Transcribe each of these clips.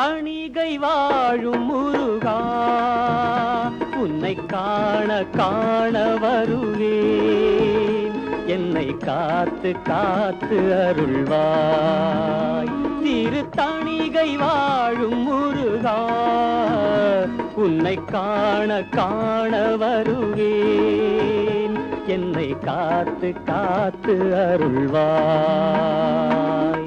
தணிகை வாழும் முருகா உன்னை காண காண வருவேன். என்னை காத்து காத்து அருள்வாய். திரு தணிகை வாழும் முருகா உன்னை காண காண வருவேன். என்னை காத்து காத்து அருள்வாய்.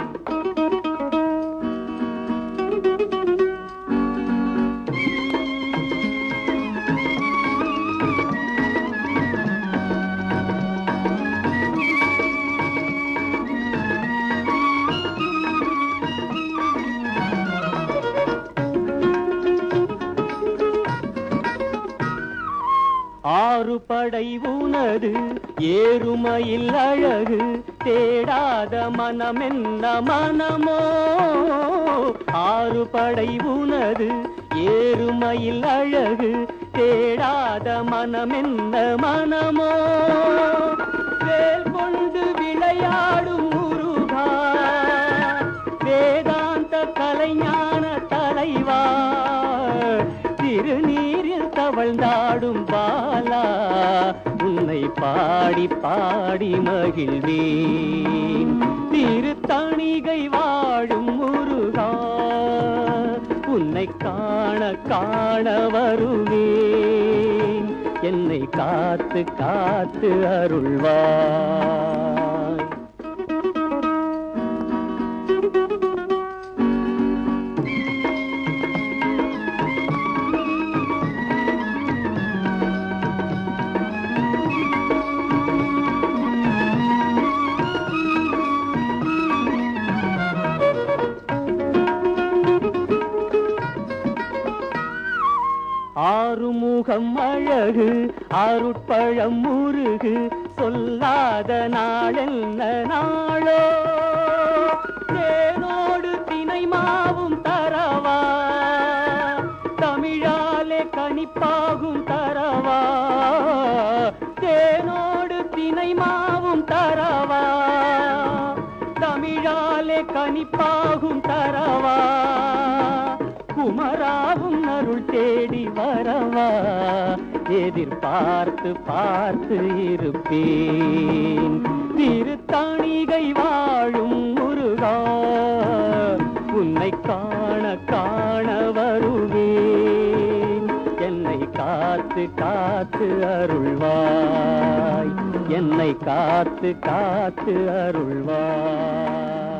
ஆறு படை உனது ஏறுமையில் அழகு தேடாத மனமென்ன மனமோ? ஆறு படை உனது ஏறுமையில் அழகு தேடாத மனமென்ன மனமோ? வேல் கொண்டு விளையாடும் முருகா வேதாந்த கலைஞான தலைவா திருநீரில் தவழ்ந்தாடும் பா பாடி பாடி மகிழ்வேன். திருத்தணிகை வாழும் முருகா உன்னை காண காண வருவேன். என்னை காத்து காத்து அருள்வாய் ஆறுமுகம் அழகு அருட்பழம் முருகு சொல்லாத நாளென்ன நாளோ? தேனோடு தினை மாவும் தரவா? தமிழாலே கணிப்பாகும் தரவா? தேனோடு தினை மாவும் தரவா? தமிழாலே கணிப்பாகும் தரவா? குமராவும் அருள் தேடி வரவா? எதிர்பார்த்து பார்த்து இருப்பேன். திருத்தாணிகை வாழும் முருகா உன்னை காண காண வருவேன். என்னை காத்து காத்து அருள்வாய். என்னை காத்து காத்து அருள்வாய்.